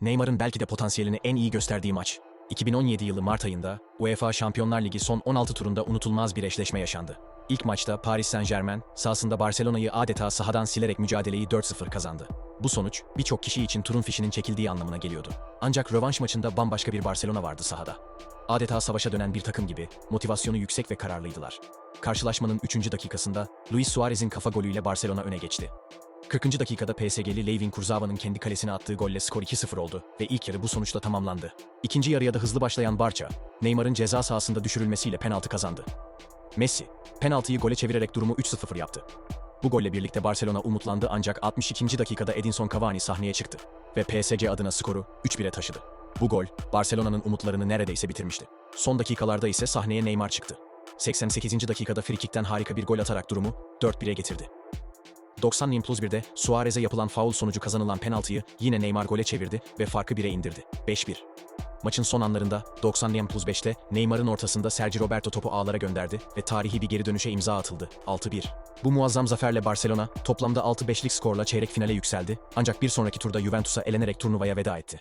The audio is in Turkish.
Neymar'ın belki de potansiyelini en iyi gösterdiği maç. 2017 yılı Mart ayında UEFA Şampiyonlar Ligi son 16 turunda unutulmaz bir eşleşme yaşandı. İlk maçta Paris Saint-Germain sahasında Barcelona'yı adeta sahadan silerek mücadeleyi 4-0 kazandı. Bu sonuç birçok kişi için turun fişinin çekildiği anlamına geliyordu. Ancak rövanş maçında bambaşka bir Barcelona vardı sahada. Adeta savaşa dönen bir takım gibi motivasyonu yüksek ve kararlıydılar. Karşılaşmanın 3. dakikasında Luis Suarez'in kafa golüyle Barcelona öne geçti. 40. dakikada PSG'li Levin Kurzawa'nın kendi kalesine attığı golle skor 2-0 oldu ve ilk yarı bu sonuçla tamamlandı. İkinci yarıya da hızlı başlayan Barça, Neymar'ın ceza sahasında düşürülmesiyle penaltı kazandı. Messi, penaltıyı gole çevirerek durumu 3-0 yaptı. Bu golle birlikte Barcelona umutlandı ancak 62. dakikada Edinson Cavani sahneye çıktı ve PSG adına skoru 3-1'e taşıdı. Bu gol, Barcelona'nın umutlarını neredeyse bitirmişti. Son dakikalarda ise sahneye Neymar çıktı. 88. dakikada frikikten harika bir gol atarak durumu 4-1'e getirdi. 90 plus 1'de Suarez'e yapılan faul sonucu kazanılan penaltıyı yine Neymar gole çevirdi ve farkı 1'e indirdi. 5-1. Maçın son anlarında 90 plus 5'te Neymar'ın ortasında Sergio Roberto topu ağlara gönderdi ve tarihi bir geri dönüşe imza atıldı. 6-1. Bu muazzam zaferle Barcelona toplamda 6-5'lik skorla çeyrek finale yükseldi ancak bir sonraki turda Juventus'a elenerek turnuvaya veda etti.